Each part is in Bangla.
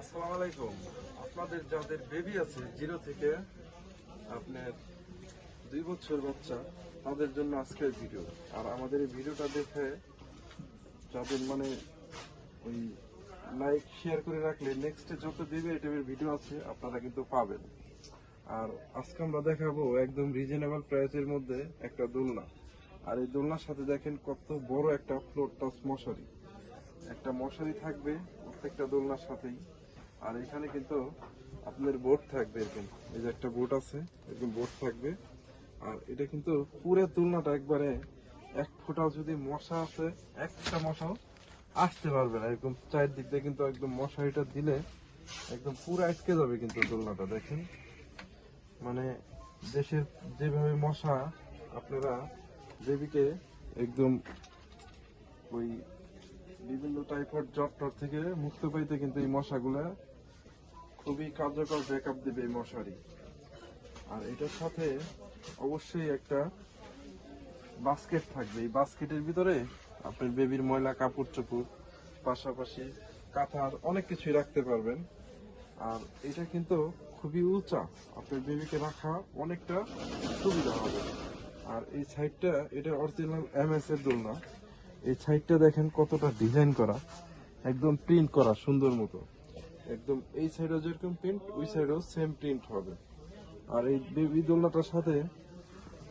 আসসালামু আলাইকুম। আপনাদের যাদের বেবি আছে জিরো থেকে আপনার দুই বছর বাচ্চা, তাদের জন্য আজকের ভিডিও আর আমাদের এই ভিডিওটা দেখে যাদের মানে ওই লাইক শেয়ার করে রাখলে নেক্সটে যত বেবি আইটেমের ভিডিও আছে, আপনারা কিন্তু পাবেন। আর আজকে আমরা দেখাবো একদম রিজনেবল প্রাইসের মধ্যে একটা দোলনা। আর এই দোলনার সাথে দেখেন কত বড় একটা ফ্লোর টাচ মশারি। একটা মশারি থাকবে প্রত্যেকটা দোলনার সাথেই। আর এখানে কিন্তু আপনার বোর্ড থাকবে, এরকম। এই যে একটা বোর্ড আছে, এরকম বোর্ড থাকবে। আর এটা কিন্তু পুরো দোলনাটা একবারে এক ফোঁটাও যদি মশা আছে একটা মশাও আসতে পারবে না। এরকম চারদিক দিয়ে কিন্তু একদম মশারিটা দিলে একদম পুরো আটকে যাবে কিন্তু দোলনাটা দেখেন। মানে দেশের যেভাবে মশা, আপনারা দেবীকে একদম ওই বিভিন্ন টাইফয়েড জ্বর থেকে মুক্ত পাইতে কিন্তু এই মশাগুলা খুবই কার্যকর ব্যাকআপ দেবে মশারি। আর এটার সাথে অবশ্যই একটা বাস্কেট থাকবে। এই বাস্কেটের ভিতরে আপনার বেবির ময়লা কাপড় চোপড় পাশাপাশি কাঁথার অনেক কিছুই রাখতে পারবেন। আর এটা কিন্তু খুবই উঁচা। আপনার বেবিকে রাখা অনেকটা সুবিধা হবে। আর এই সাইডটা এটা অরিজিনাল এমএস এর দোলনা। এই সাইডটা দেখেন কতটা ডিজাইন করা। একদম প্রিন্ট করা, সুন্দর মতো। একদম এই সাইডেও যেরকম প্রিন্ট ওই সাইডেও সেম প্রিন্ট হবে। আর এই বেবি দোলনাটার সাথে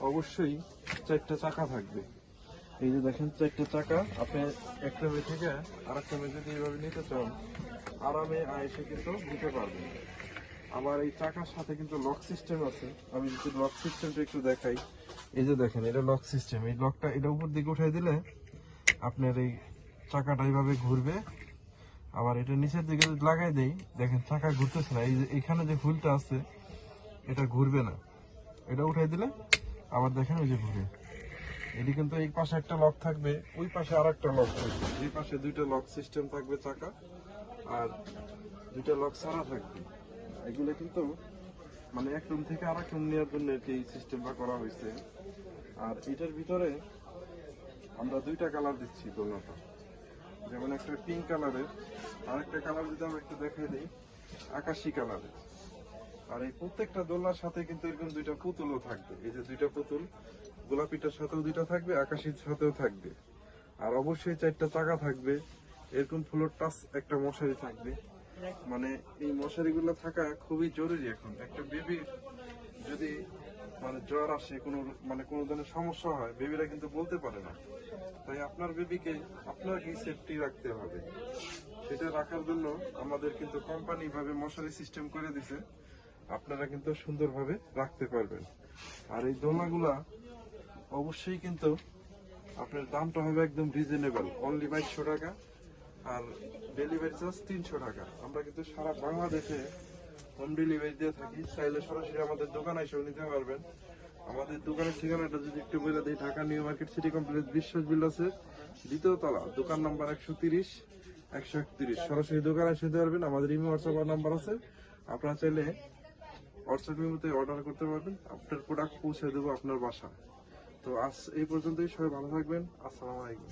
অবশ্যই চারটা চাকা থাকবে। এই যে দেখেন চারটা চাকা, আপনি একটা মে থেকে আরেকটা মে যদি এইভাবে নিতে চান, আরামে আয়েসে কিন্তু নিতে পারবেন। আবার এই চাকার সাথে কিন্তু লক সিস্টেম আছে। আমি যদি লক সিস্টেমটা একটু দেখাই। এই যে দেখেন, এটা লক সিস্টেম এই লকটা এটা উপর দিকে উঠাই দিলে আপনার এই চাকাটা এইভাবে ঘুরবে। আবার এটা নিচের দিকে লাগাই দেই, দেখেন চাকা ঘুরতেছে না। এই যে এখানে যে হুইলটা আছে, এটা ঘুরবে না। এটা উঠাই দিলে আবার দেখেন ওই যে ঘুরে। এটি কিন্তু এই পাশে একটা লক থাকবে, ওই পাশে আর একটা লক থাকবে। এই পাশে দুইটা লক সিস্টেম থাকবে চাকা, আর দুইটা লক ছাড়া থাকবে। এগুলো কিন্তু মানে এক রুম থেকে আরেক রুম নেওয়ার জন্য আর এই সিস্টেমটা করা হয়েছে। আর এটার ভিতরে আমরা দুইটা কালার দিচ্ছি দোলনাটা। যেমন একটা পিঙ্ক কালারের আর একটা কালার যদি আমি একটু দেখাই দিই, আকাশি কালারের আর এই প্রত্যেকটা দোলনার সাথে কিন্তু এরকম দুইটা পুতুলও থাকবে। এই যে দুইটা পুতুল, গোলাপিটার সাথেও দুইটা থাকবে, আকাশির সাথেও থাকবে। আর অবশ্যই চারটা চাকা থাকবে, এরকম ফ্লোর টাচ একটা মশারি থাকবে। মানে এই মশারিগুলো থাকা খুবই জরুরি এখন। একটা বেবি যদি মানে জ্বর আসে, কোনো মানে কোনো ধরনের সমস্যা হয়, বেবিরা কিন্তু বলতে পারে না। তাই আপনার বেবিকে আপনাকে সেফটি রাখতে হবে। সেটা রাখার জন্য আমাদের কিন্তু কোম্পানি ভাবে মশারি সিস্টেম করে দিছে। আপনারা কিন্তু সুন্দরভাবে রাখতে পারবেন। আর এই দোলনাগুলা অবশ্যই কিন্তু আপনার দামটা হবে একদম রিজনেবল অনলি বাইশশো টাকা আর ডেলিভারি চার্জ তিনশো টাকা। আমরা কিন্তু সারা বাংলাদেশে হোম ডেলিভারি দিয়ে থাকি, চাইলে সরাসরি আমাদের দোকানে এসেও নিতে পারবেন। আমাদের দোকানের ঠিকানাটা যদি একটু বলে দিই, Dhaka new market city complex Biswas বিল্ডার্সের দ্বিতীয় তলা, দোকান নাম্বার একশো তিরিশ, একশো একত্রিশ। সরাসরি দোকানে এসে নিতে পারবেন, আমাদের ইমো হোয়াটসঅ্যাপ নাম্বার আছে। আপনারা চাইলে হোয়াটসঅ্যাপ ইমোতে অর্ডার করতে পারবেন, আপনার প্রোডাক্ট পৌঁছে দেবো আপনার বাসা তো আজ এই পর্যন্তই, সবাই ভালো থাকবেন, আসসালামু আলাইকুম।